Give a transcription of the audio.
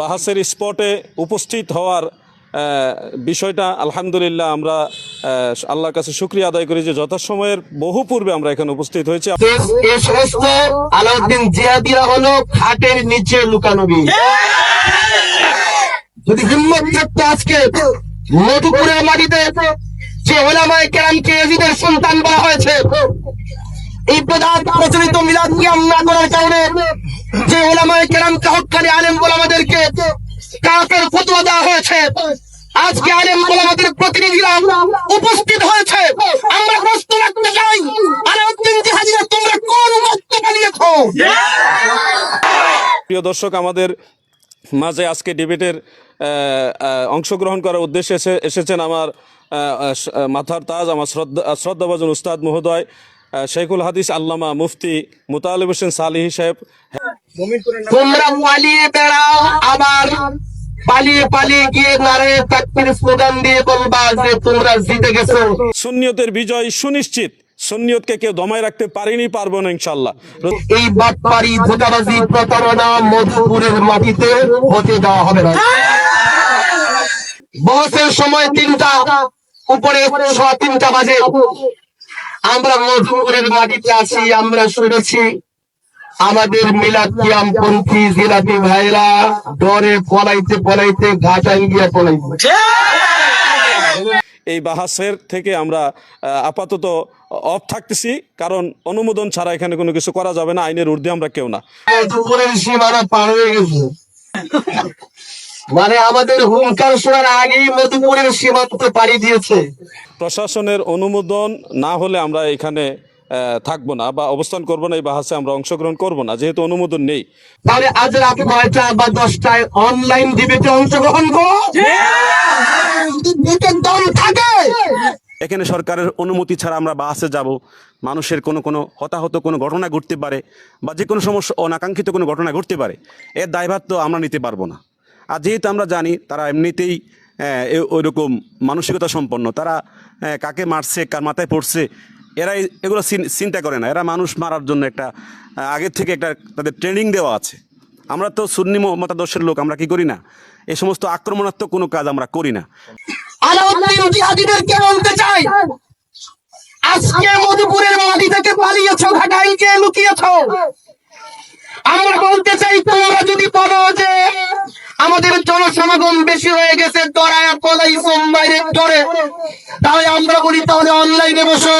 বাহাসের স্পটে উপস্থিত হওয়ার বিষয়টা আলহামদুলিল্লাহ আমরা আল্লাহর কাছে শুক্রিয়া আদায় করি যে যথাসময়ের বহু পূর্বে আমরা এখানে উপস্থিত হয়েছি। আলাউদ্দিন জিয়াদিরা হলো খাটের নিচে লুকানো যদি হিম্মত থাকতো আজকে মধুপুরের মাটিতে যে ওলামায় কেরামকে এজিদের সন্তান বলা হয়েছে, এই প্রচলিত মিলাদ না করার কারণে যে ওলামায় কেরামকে হকানি আলেম ওলামাদেরকে কাফের ফতোয়া দেওয়া হয়েছে। আজকে আলেম ওলামাদের প্রতিনিধিরা উপস্থিত হয়েছে। আমরা প্রশ্ন রাখতে চাই, আলাউদ্দিন জিহাদিরা তোমরা কোন বক্তব্য নিয়েছো প্রিয় দর্শক, আমাদের মাঝে আজকে ডিবেটের অংশগ্রহণ করার উদ্দেশ্যে এসে, এসেছেন আমার মাথার তাজ, আমার শ্রদ্ধা, শ্রদ্ধাভাজন উস্তাদ মহোদয় শেখুল হাদিস আল্লামা মুফতি মুতালিব হোসেন সালিহি সাহেব তোমরা পালিয়ে বেড়াও আবার পালিয়ে পালিয়ে গিয়ে তাকবির স্লোগান দিয়ে বলবা যে তোমরা জিতে গেছো। সুন্নিয়তের বিজয় সুনিশ্চিত। সুন্নিয়তকে কেউ দমায় রাখতে পারেনি পারব না ইনশাল্লাহ এই বাটপারি ধোকাবাজি প্রতারণা মধুপুরের মাটিতে হতে দেওয়া হবে না। বসের সময় তিনটা উপরে সোয়া তিনটা বাজে। আমরা মধুপুরের মাটিতে আছি আমরা শুনেছি। আমাদের মিলাদ কিয়াম পন্থী জিলাপি ভাইরা ডরে পলাইতে পলাইতে ঘাটাই গিয়া পলাইতে এই বাহাসের থেকে আমরা আপাতত অফ থাকতেছি কারণ অনুমোদন ছাড়া এখানে কোনো কিছু করা যাবে না আইনের ঊর্ধ্বে আমরা কেউ না। মধুপুরের সীমানা পার হয়ে গেছে। মানে আমাদের হুঙ্কার শোনার আগেই মধুপুরের সীমান্ত পাড়ি দিয়েছে। প্রশাসনের অনুমোদন না হলে আমরা এখানে থাকব না বা অবস্থান করব না এই বাহাসে আমরা অংশগ্রহণ করব না যেহেতু অনুমোদন নেই। তাহলে আজ রাত নয়টা বা দশটায় অনলাইন ডিবেটে অংশগ্রহণ করো দম থাকে এখানে সরকারের অনুমতি ছাড়া আমরা বাসে যাব। মানুষের কোনো কোনো হতাহত কোনো ঘটনা ঘটতে পারে বা যে কোনো সমস্যা অনাকাঙ্ক্ষিত কোনো ঘটনা ঘটতে পারে এর দায়ভার তো আমরা নিতে পারব না। আর যেহেতু আমরা জানি তারা এমনিতেই ওইরকম মানসিকতা সম্পন্ন। তারা কাকে মারছে কার মাথায় পড়ছে এরা এগুলো চিন্তা করে না। এরা মানুষ মারার জন্য একটা আগের থেকে একটা তাদের ট্রেনিং দেওয়া আছে। আমরা তো সুন্নি মতাদর্শের লোক, আমরা কি করি না? এই সমস্ত আক্রমণাত্মক কোনো কাজ আমরা করি না। বলতে চাই? আজকে মধুপুরের মাটি থেকে পালিয়েছ ঘাটাই যে লুকিয়েছ। আমরা বলতে চাই, তোমরা যদি বলো যে আমাদের জনসমাগম বেশি হয়ে গেছে সোমবারের তাহলে আমরা বলি তাহলে অনলাইনে বসো।